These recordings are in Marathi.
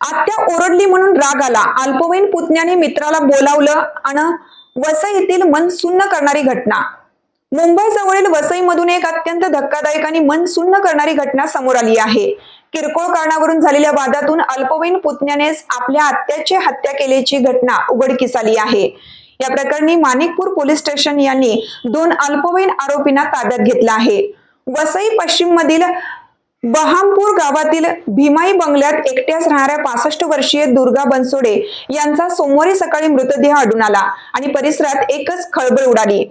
आत्या ओरडली म्हणून राग आला. अल्पवयीन पुतण्याने मित्राला बोलावलं आणि वसईतील मन सुन्न करणारी घटना. मुंबई जवळील वसईमधून एक अत्यंत धक्कादायक आणि मन सुन्न करणारी घटना समोर आली आहे. किरकोळ कारणावरून झालेल्या वादातून अल्पवयीन पुतण्यानेच आपल्या आत्याची हत्या केल्याची घटना उघडकीस आली आहे. या प्रकरणी माणिकपूर पोलीस स्टेशन यांनी दोन अल्पवयीन आरोपींना ताब्यात घेतलं आहे. वसई पश्चिम मधील बहामपूर गावातील भीमाई बंगल्यात एकट्याच राहणाऱ्या पासष्ट वर्षीय दुर्गा बनसोडे यांचा सोमवारी सकाळी मृतदेह आढळून आला आणि परिसरात एकच खळबळ उडाली.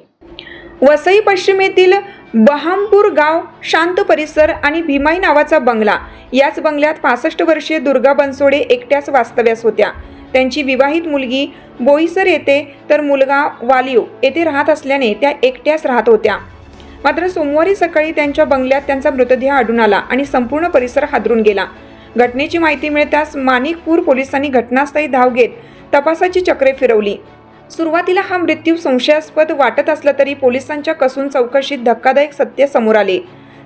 वसई पश्चिमेतील बहामपूर गाव शांत परिसर आणि भीमाई नावाचा बंगला याच बंगल्यात पासष्ट वर्षीय दुर्गा बनसोडे एकट्याच वास्तव्यास होत्या. त्यांची विवाहित मुलगी बोईसर येथे तर मुलगा वालिव येथे राहत असल्याने त्या एकट्याच राहत होत्या. मात्र सोमवारी सकाळी त्यांच्या बंगल्यात त्यांचा मृतदेह आढळून आला आणि संपूर्ण परिसर हादरून गेला. घटनेची माहिती मिळताच माणिकपूर पोलिसांनी घटनास्थळी धाव घेत तपासाची चक्रे फिरवली. सुरुवातीला हा मृत्यू संशयास्पद वाटत असला तरी पोलिसांच्या कसून चौकशीत धक्कादायक सत्य समोर आले.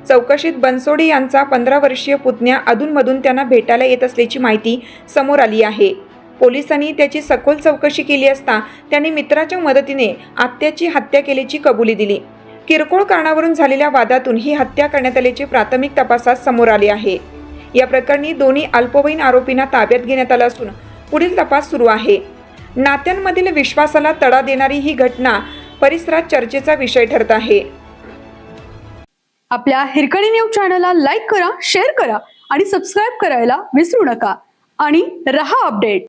चौकशीत बनसोडे यांचा पंधरा वर्षीय पुतण्या अधूनमधून त्यांना भेटायला येत असल्याची माहिती समोर आली आहे. पोलिसांनी त्याची सखोल चौकशी केली असता त्यांनी मित्राच्या मदतीने आत्याची हत्या केल्याची कबुली दिली. किरकोळ कारणावरून झालेल्या वादातून ही हत्या करण्यात आल्याची प्राथमिक तपासात समोर आली आहे. या प्रकरणी दोन्ही अल्पवयीन आरोपींना ताब्यात घेण्यात आलं असून पुढील तपास सुरू आहे. नात्यांमधील विश्वासाला तडा देणारी ही घटना परिसरात चर्चेचा विषय ठरत आहे. आपल्या हिरकणी न्यूज चॅनलला लाईक करा शेअर करा आणि सबस्क्राईब करायला विसरू नका. आणि रहा अपडेट.